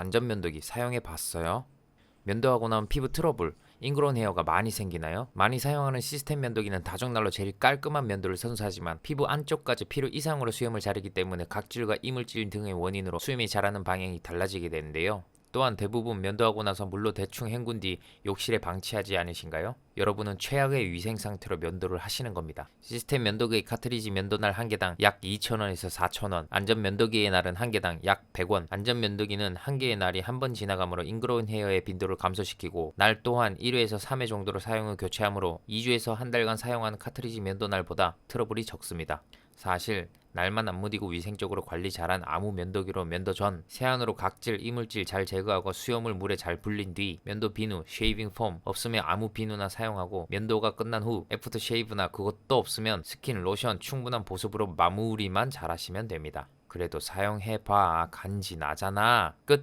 안전면도기 사용해 봤어요? 면도하고 나면 피부 트러블, 잉그런 헤어가 많이 생기나요? 많이 사용하는 시스템 면도기는 다종날로 제일 깔끔한 면도를 선사하지만 피부 안쪽까지 필요 이상으로 수염을 자르기 때문에 각질과 이물질 등의 원인으로 수염이 자라는 방향이 달라지게 되는데요. 또한 대부분 면도하고 나서 물로 대충 헹군 뒤 욕실에 방치하지 않으신가요? 여러분은 최악의 위생 상태로 면도를 하시는 겁니다. 시스템 면도기 카트리지 면도날 한 개당 약 2,000원에서 4,000원, 안전 면도기의 날은 한 개당 약 100원. 안전 면도기는 한 개의 날이 한 번 지나가므로 잉그러운 헤어의 빈도를 감소시키고 날 또한 1회에서 3회 정도로 사용을 교체하므로 2주에서 한 달간 사용한 카트리지 면도날보다 트러블이 적습니다. 사실 날만 안 무디고 위생적으로 관리 잘한 아무 면도기로 면도 전 세안으로 각질, 이물질 잘 제거하고 수염을 물에 잘 불린 뒤 면도 비누, 쉐이빙 폼 없으면 아무 비누나 사용하고 면도가 끝난 후 애프터 쉐이브나 그것도 없으면 스킨, 로션 충분한 보습으로 마무리만 잘 하시면 됩니다. 그래도 사용해봐. 간지 나잖아. 끝